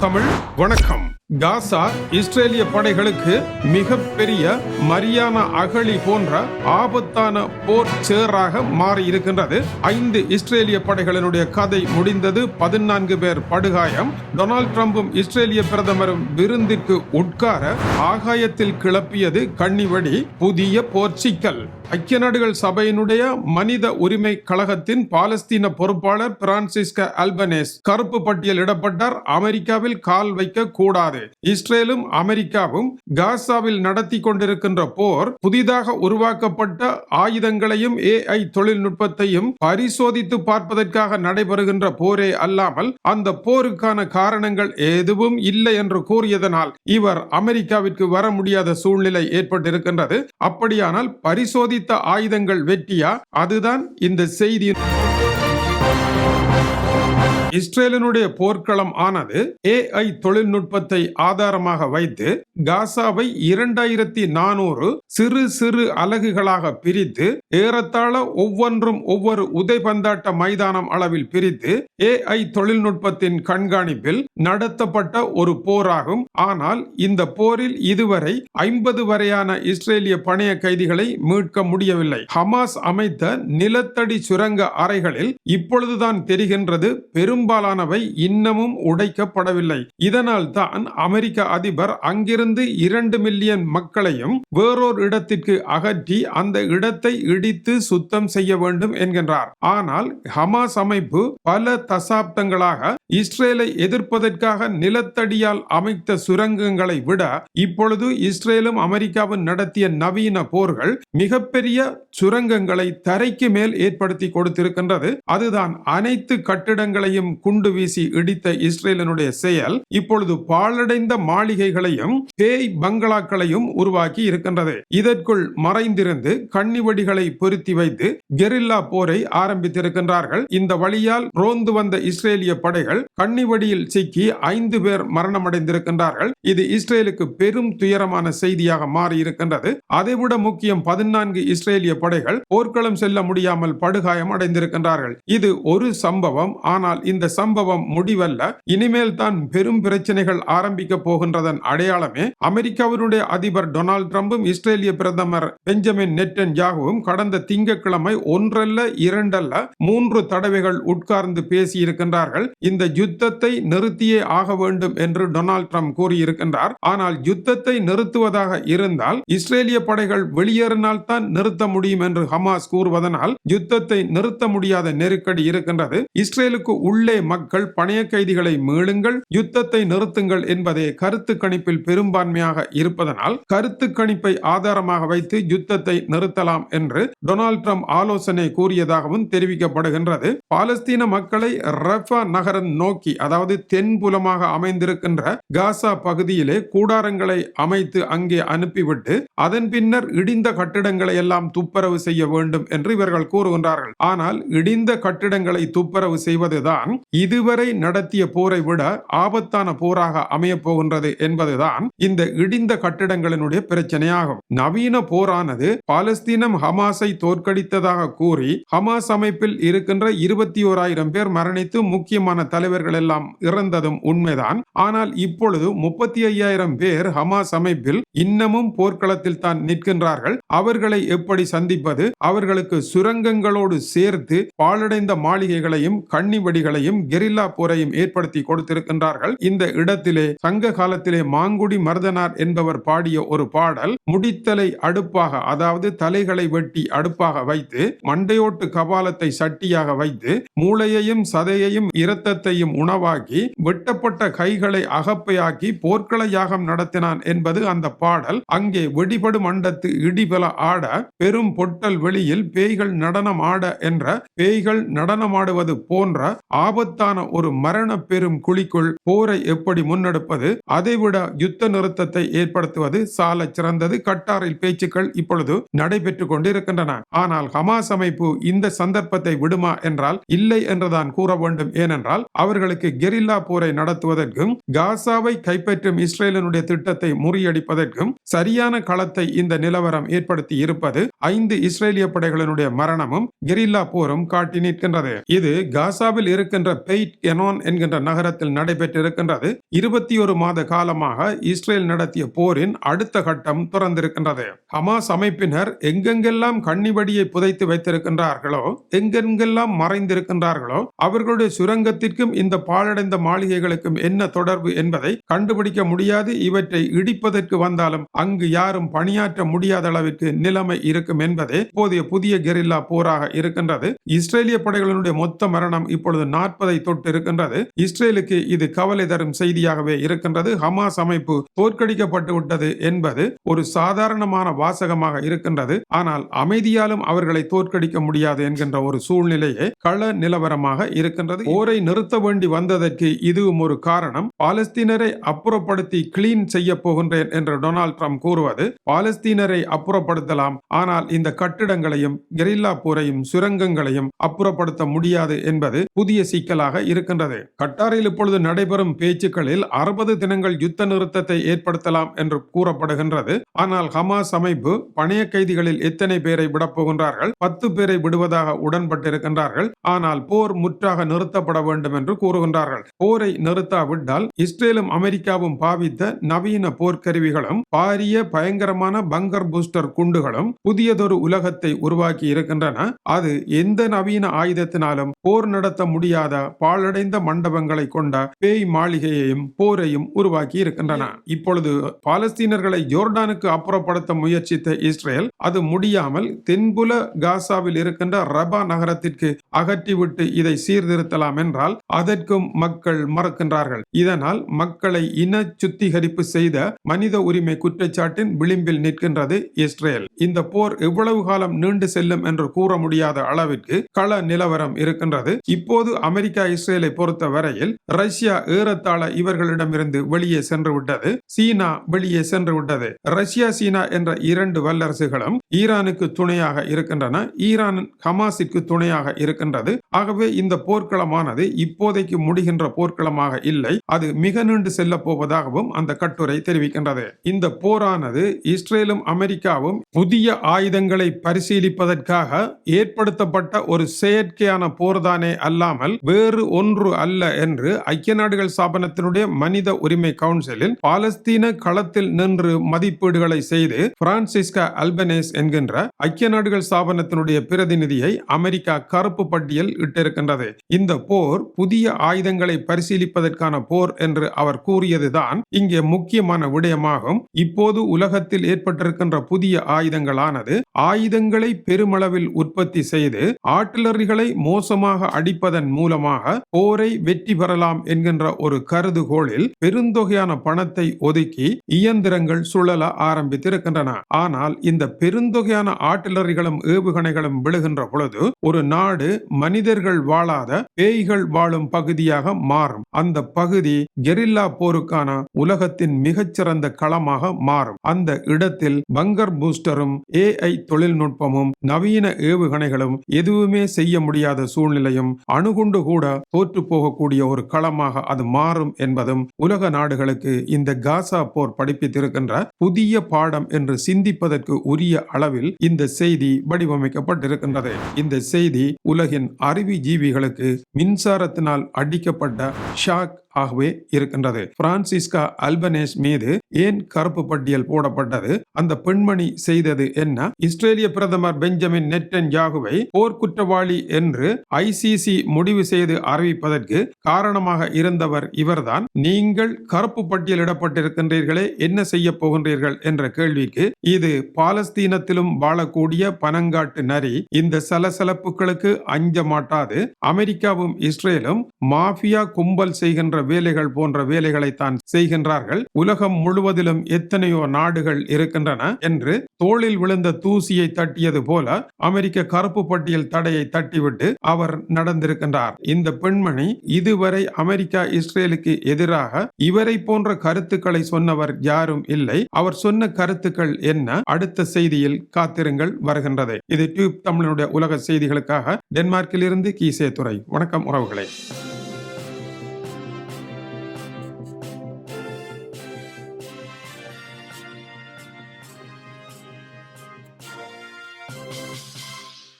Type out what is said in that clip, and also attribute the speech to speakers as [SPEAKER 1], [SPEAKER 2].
[SPEAKER 1] தமிழ் வணக்கம். காசா இஸ்ரேலிய படைகளுக்கு மிகப்பெரிய மரியானா அகழி போன்ற ஆபத்தான போர் சேராக மாறி இருக்கின்றது ஐந்து இஸ்ரேலிய படைகளினுடைய கதை முடிந்தது. பதினான்கு பேர் படுகாயம். டொனால்ட் ட்ரம்பும் இஸ்ரேலிய பிரதமரும் விருந்திற்கு உட்கார ஆகாயத்தில் கிளப்பியது கண்ணிவடி புதிய போர் சிக்கல். ஐக்கிய நாடுகள் சபையினுடைய மனித உரிமை கழகத்தின் பாலஸ்தீன பொறுப்பாளர் பிரான்சிஸ்க அல்பனேஸ் கருப்பு பட்டியலிடப்பட்டார் அமெரிக்காவில் கால் வைக்க கூடாது. இஸ்ரேலும் அமெரிக்காவும் காசாவில் நடத்தி கொண்டிருக்கின்ற போர் புதிதாக உருவாக்கப்பட்ட ஆயுதங்களையும் ஏஐ தொழில்நுட்பத்தையும் பரிசோதித்து பார்ப்பதற்காக நடைபெறுகின்ற போரே அல்லாமல் அந்த போருக்கான காரணங்கள் எதுவும் இல்லை என்று கூறியதனால் இவர் அமெரிக்காவிற்கு வர முடியாத சூழ்நிலை ஏற்பட்டிருக்கின்றது. அப்படியானால் பரிசோதித்த ஆயுதங்கள் வெற்றியா அதுதான் இந்த செய்தி. இஸ்ரேலினுடைய போர்க்களம் ஆனது ஏஐ தொழில்நுட்பத்தை ஆதாரமாக வைத்து காசாவை இரண்டாயிரத்தி நானூறு சிறு சிறு அலகுகளாக பிரித்து ஏறத்தாழ ஒவ்வொன்றும் ஒவ்வொரு உதைபந்தாட்ட மைதானம் அளவில் பிரித்து ஏஐ தொழில்நுட்பத்தின் கண்காணிப்பில் நடத்தப்பட்ட ஒரு போராகும். ஆனால் இந்த போரில் இதுவரை ஐம்பது வரையான இஸ்ரேலிய பணைய கைதிகளை மீட்க முடியவில்லை. ஹமாஸ் அமைத்த நிலத்தடி சுரங்க அறைகளில் இப்பொழுதுதான் தெரிகின்றது பெரும்பாலானவை இன்னமும் உடைக்கப்படவில்லை. இதனால் தான் அமெரிக்க அதிபர் அங்கிருந்து இரண்டு மில்லியன் மக்களையும் வேறொரு இடத்திற்கு அகற்றி அந்த இடத்தை இடித்து சுத்தம் செய்ய வேண்டும் என்கின்றார். ஆனால் ஹமாஸ் அமைப்பு பல தசாப்தங்களாக இஸ்ரேலை எதிர்ப்பதற்காக நிலத்தடியால் அமைத்த சுரங்கங்களை விட இப்பொழுது இஸ்ரேலும் அமெரிக்காவும் நடத்திய நவீன போர்கள் மிகப்பெரிய சுரங்கங்களை தரைக்கு மேல் ஏற்படுத்தி கொடுத்திருக்கின்றது. அதுதான் அனைத்து கட்டிடங்களையும் குண்டு வீசி இடித்த இஸ்ரேலினுடைய செயல். இப்பொழுது பாழடைந்த மாளிகைகளையும் பேய் பங்களாக்களையும் உருவாக்கி இருக்கின்றது. இதற்குள் மறைந்திருந்து கண்ணிவடிகளை பொருத்தி வைத்து கெரில்லா போரை ஆரம்பித்திருக்கின்றார்கள். இந்த வழியால் ரோந்து வந்த இஸ்ரேலிய படைகள் கன்னிவடியில் சிக்கி ஐந்து பேர் மரணமடைந்திருக்கின்றார்கள். இது இஸ்ரேலுக்கு பெரும் துயரமான செய்தியாக மாறியிருக்கின்றது. அதைவிட முக்கியம் பதினான்கு இஸ்ரேலிய படைகள் போர்க்களம் செல்ல முடியாமல் படுகாயம் அடைந்திருக்கின்றார்கள். இது ஒரு சம்பவம். ஆனால் இந்த சம்பவம் முடிவல்ல. இனிமேல் தான் பெரும் பிரச்சனைகள் ஆரம்பிக்க போகின்றதன் அடையாளமே அமெரிக்காவினுடைய அதிபர் டொனால்டு டிரம்பும் இஸ்ரேலிய பிரதமர் பெஞ்சமின் நெட்டன் யாகவும் கடந்த திங்கட்கிழமை ஒன்றல்ல இரண்டல்ல மூன்று தடவைகள் உட்கார்ந்து பேசியிருக்கின்றார்கள். இந்த யுத்தத்தை நிறுத்தியே ஆக வேண்டும் என்று டொனால்ட் ட்ரம்ப் கூறியிருக்கின்றார். ஆனால் யுத்தத்தை நிறுத்துவதாக இருந்தால் இஸ்ரேலிய படைகள் வெளியேறினால் தான் நிறுத்த முடியும் என்று ஹமாஸ் கூறுவதனால் யுத்தத்தை நிறுத்த முடியாத நெருக்கடி இருக்கின்றது. இஸ்ரேலுக்கு உள்ளே மக்கள் பணைய கைதிகளை மீளுங்கள் யுத்தத்தை நிறுத்துங்கள் என்பதே கருத்து கணிப்பில் பெரும்பான்மையாக இருப்பதனால் கருத்து கணிப்பை ஆதாரமாக வைத்து யுத்தத்தை நிறுத்தலாம் என்று டொனால்ட் ட்ரம்ப் ஆலோசனை கூறியதாகவும் தெரிவிக்கப்படுகின்றது. பாலஸ்தீன மக்களை ரஃபா நகரம் நோக்கி அதாவது தென்புலமாக அமைந்திருக்கின்ற காசா பகுதியிலே கூடாரங்களை அமைத்து அங்கே அனுப்பிவிட்டு அதன் பின்னர் இடிந்த கட்டிடங்களை எல்லாம் துப்புரவு செய்ய வேண்டும் என்று இவர்கள் கூறுகின்றார்கள். ஆனால் இடிந்த கட்டிடங்களை துப்புரவு செய்வதுதான் இதுவரை நடத்திய போரை விட ஆபத்தான போராக அமையப் போகின்றது என்பதுதான் இந்த இடிந்த கட்டிடங்களினுடைய பிரச்சனையாகும். நவீன போரானது பாலஸ்தீனம் ஹமாஸை தோற்கடித்ததாக கூறி ஹமாஸ் அமைப்பில் இருக்கின்ற இருபத்தி ஓராயிரம் பேர் மரணித்து முக்கியமான தலைவர்கள் எல்லாம் இறந்ததும் உண்மைதான். ஆனால் இப்பொழுது முப்பத்தி ஐயாயிரம் பேர் ஹமாஸ் அமைப்பில் இன்னமும் போர்க்களத்தில் தான் நிற்கின்றார்கள். அவர்களை எப்படி சந்திப்பது? அவர்களுக்கு சுரங்கங்களோடு சேர்த்து பாழடைந்த மாளிகைகளையும் கன்னிவடிகளையும் கெரில்லா போரையும் ஏற்படுத்தி கொடுத்திருக்கின்றார்கள். இந்த இடத்திலே சங்க காலத்திலே மாங்குடி மருதனார் என்பவர் பாடிய ஒரு பாடல் முடித்தலை அடுப்பாக அதாவது தலைகளை வெட்டி அடுப்பாக வைத்து மண்டையோட்டு கபாலத்தை சட்டியாக வைத்து மூளையையும் சதையையும் இரத்தத்தை இரத்தத்தையும் உணவாக்கி வெட்டப்பட்ட கைகளை அகப்பையாக்கி போர்க்கள யாகம் நடத்தினான் என்பது அந்த பாடல். அங்கே வெடிபடும் அண்டத்து இடிபல ஆட பெரும் பொட்டல் வெளியில் பேய்கள் நடனம் ஆட என்ற பேய்கள் நடனமாடுவது போன்ற ஆபத்தான ஒரு மரண பெரும் குழிக்குள் போரை எப்படி முன்னெடுப்பது அதைவிட யுத்த நிறுத்தத்தை ஏற்படுத்துவது சால சிறந்தது கட்டாரில் பேச்சுக்கள் இப்பொழுது நடைபெற்றுக் கொண்டிருக்கின்றன. ஆனால் ஹமாஸ் அமைப்பு இந்த சந்தர்ப்பத்தை விடுமா என்றால் இல்லை என்றுதான் கூற வேண்டும். ஏனென்றால் அவர்களுக்கு கெரில்லா போரை நடத்துவதற்கும் காசாவை கைப்பற்றும் இஸ்ரேலினுடைய திட்டத்தை முறியடிப்பதற்கும் சரியான களத்தை இந்த நிலவரம் ஏற்படுத்தி இருப்பது ஐந்து இஸ்ரேலிய படைகளினுடைய மரணமும் கெரில்லா போரும் காட்டி நிற்கின்றது. இது காசாவில் இருக்கின்ற பெய்ட் எனோன் என்கின்ற நகரத்தில் நடைபெற்றிருக்கின்றது. இருபத்தி ஒரு மாத காலமாக இஸ்ரேல் நடத்திய போரின் அடுத்த கட்டம் துறந்திருக்கின்றது. ஹமாஸ் அமைப்பினர் எங்கெங்கெல்லாம் கண்ணிவடியை புதைத்து வைத்திருக்கின்றார்களோ எங்கெங்கெல்லாம் மறைந்திருக்கின்றார்களோ அவர்களுடைய சுரங்கத்திற்கும் இந்த பாழடைந்த மாளிகைகளுக்கும் என்ன தொடர்பு என்பதை கண்டுபிடிக்க முடியாது. இவற்றை இடிப்பதற்கு வந்தாலும் அங்கு யாரும் பணியாற்ற முடியாத அளவிற்கு நிலைமை இருக்கும் என்பதே இப்போதைய புதிய கெரில்லா போராக இருக்கின்றது. இஸ்ரேலிய படைகளினுடைய மொத்த மரணம் இப்பொழுது நாற்பதை தொட்டு இருக்கின்றது. இஸ்ரேலுக்கு இது கவலை தரும் செய்தியாகவே இருக்கின்றது. ஹமாஸ் அமைப்பு தோற்கடிக்கப்பட்டு விட்டது என்பது ஒரு சாதாரணமான வாசகமாக இருக்கின்றது. ஆனால் அமைதியாலும் அவர்களை தோற்கடிக்க முடியாது என்கின்ற ஒரு சூழ்நிலையே கள நிலவரமாக இருக்கின்றது. போரை நிறுத்த வேண்டி வந்ததற்கு இதுவும் ஒரு காரணம். பாலஸ்தீனரை அப்புறப்படுத்தி கிளீன் செய்ய போகின்றேன் என்று டொனால்ட் ட்ரம்ப் கூறுவது பாலஸ்தீனரை அப்புறப்படுத்தலாம். ஆனால் இந்த கட்டிடங்களையும் கெரில்லா போரையும் சுரங்கங்களையும் அப்புறப்படுத்த முடியாது என்பது புதிய சிக்கலாக இருக்கின்றது. கட்டாரில் இப்பொழுது நடைபெறும் பேச்சுக்களில் அறுபது தினங்கள் யுத்த நிறுத்தத்தை ஏற்படுத்தலாம் என்று கூறப்படுகின்றது. ஆனால் ஹமாஸ் அமைப்பு பணைய கைதிகளில் எத்தனை பேரை விடப்போகின்றார்கள் பத்து பேரை விடுவதாக உடன்பட்டிருக்கின்றார்கள். ஆனால் போர் முற்றாக நிறுத்தப்பட வேண்டும் என்று என்று கூறுகின்றார்கள். போரை நிறுத்தாவிட்டால் இஸ்ரேலும் அமெரிக்காவும் பாவித்த நவீன போர்க்கருவிகளும் பாரிய பயங்கரமான பங்கர் பூஸ்டர் குண்டுகளும் புதியதொரு உலகத்தை உருவாக்கி இருக்கின்றன. அது எந்த நவீன ஆயுதத்தினாலும் போர் நடத்த முடியாத பாழடைந்த மண்டபங்களை கொண்ட பேய் மாளிகையையும் போரையும் உருவாக்கி இருக்கின்றன. இப்பொழுது பாலஸ்தீனர்களை ஜோர்டானுக்கு அப்புறப்படுத்த முயற்சித்த இஸ்ரேல் அது முடியாமல் தென்புல காசாவில் இருக்கின்ற ரபா நகரத்திற்கு அகற்றிவிட்டு இதை சீர்திருத்தலாம் என்றால் அதற்கும் மக்கள் மறக்கின்றார்கள். இதனால் மக்களை இன சுத்திகரிப்பு செய்த மனித உரிமை குற்றச்சாட்டின் விளிம்பில் நிற்கின்றது இஸ்ரேல். இந்த போர் எவ்வளவு காலம் நீண்டு செல்லும் என்று கூற முடியாத அளவிற்கு கள நிலவரம் இருக்கின்றது. இப்போது அமெரிக்கா இஸ்ரேலை பொறுத்த வரையில் ரஷ்யா ஏறத்தாழ இவர்களிடமிருந்து வெளியே சென்று விட்டது சீனா வெளியே சென்று விட்டது ரஷ்யா சீனா என்ற இரண்டு வல்லரசுகளும் ஈரானுக்கு துணையாக இருக்கின்றன. ஈரான் ஹமாஸிற்கு துணையாக இருக்கின்றது. ஆகவே இந்த போர்க்களமானது இப்போ இப்போதைக்கு முடிகின்ற போர்க்களமாக இல்லை. அது மிக நீண்டு செல்ல போவதாகவும் அந்த கட்டுரை தெரிவிக்கின்றது. இந்த போரானது இஸ்ரேலும் அமெரிக்காவும் புதிய ஆயுதங்களை பரிசீலிப்பதற்காக ஏற்படுத்தப்பட்ட ஒரு செயற்கையான போர்தானே அல்லாமல் வேறு ஒன்று அல்ல என்று ஐக்கிய நாடுகள் ஸ்தாபனத்தினுடைய மனித உரிமை கவுன்சிலில் பாலஸ்தீன களத்தில் நின்று மதிப்பீடுகளை செய்து பிரான்சிஸ்கா அல்பனேஸ் என்கின்ற ஐக்கிய நாடுகள் ஸ்தாபனத்தினுடைய பிரதிநிதியை அமெரிக்கா கருப்பு பட்டியல் இட்டிருக்கின்றது. இந்த போர் புதிய ஆயுதங்களை பரிசீலிப்பதற்கான போர் என்று அவர் கூறியதுதான் இங்கே முக்கியமான விடயமாகும். இப்போது உலகத்தில் ஏற்பட்டிருக்கின்ற புதிய ஆயுதங்களானது ஆயுதங்களை பெருமளவில் உற்பத்தி செய்து ஆர்டிலரிகளை மோசமாக அடிப்பதன் மூலமாக போரை வெற்றி பெறலாம் என்கின்ற ஒரு கருதுகோளில் பெருந்தொகையான பணத்தை ஒதுக்கி இயந்திரங்கள் சுழல ஆரம்பித்திருக்கின்றன. ஆனால் இந்த பெருந்தொகையான ஆர்டிலரிகளும் ஏவுகணைகளும் விழுகின்ற பொழுது ஒரு நாடு மனிதர்கள் வாழாத பேய்கள் வாழும் பகுதியாக மாறும். அந்த பகுதி கெரில்லா போருக்கான உலகத்தின் மிகச்சிறந்த களமாக மாறும். அந்த இடத்தில் பங்கர் பூஸ்டரும் ஏஐ தொழில்நுட்பமும் நவீன ஏவுகணைகளும் எதுவுமே செய்ய முடியாத சூழ்நிலையும் அணுகுண்டு கூட தோற்று போகக்கூடிய ஒரு களமாக அது மாறும் என்பதும் உலக நாடுகளுக்கு இந்த காசா போர் படிப்பித்திருக்கின்ற புதிய பாடம் என்று சிந்திப்பதற்கு உரிய அளவில் இந்த செய்தி வடிவமைக்கப்பட்டிருக்கின்றது. இந்த செய்தி உலகின் அறிவி ஜீவிகளுக்கு நாள் அடிக்கப்பட்ட ஷாக் ஆகவே இருக்கின்றது. பிரான்சிஸ்கா அல்பனேஸ் மீது ஏன் கருப்பு பட்டியல் போடப்பட்டது? அந்த பெண்மணி செய்தது என்ன? இஸ்ரேலிய பிரதமர் பெஞ்சமின் நெட்டன் யாகுவை போர்க்குற்றவாளி என்று ஐசிசி முடிவு செய்து அறிவிப்பதற்கு காரணமாக இருந்தவர் இவர்தான். நீங்கள் கருப்பு பட்டியலிடப்பட்டிருக்கின்றீர்களே என்ன செய்ய போகின்றீர்கள் என்ற கேள்விக்கு இது பாலஸ்தீனத்திலும் வாழக்கூடிய பனங்காட்டு நரி. இந்த சலசலப்புகளுக்கு அஞ்ச மாட்டாது. அமெரிக்காவும் இஸ்ரேலும் மாஃபியா கும்பல் செய்கின்ற வேலைகள் போன்ற வேலைகளை தான் செய்கின்றார்கள். உலகம் முழுவதிலும் எத்தனையோ நாடுகள் இருக்கின்றன என்று தோளில் விழுந்த தூசியை தட்டியது போல அமெரிக்க கருப்பு பட்டியல் தடையை தட்டிவிட்டு அவர் நடந்திருக்கின்றார். இந்த பெண்மணி இதுவரை அமெரிக்கா இஸ்ரேலுக்கு எதிராக இவரை போன்ற கருத்துக்களை சொன்னவர் யாரும் இல்லை. அவர் சொன்ன கருத்துக்கள் என்ன? அடுத்த செய்தியில் காத்திருங்கள். வருகின்றது. இது டியூப் தமிழனுடைய உலக செய்திகளுக்காக டென்மார்க்கில் இருந்து கீசே துறை வணக்கம் உறவுகளை.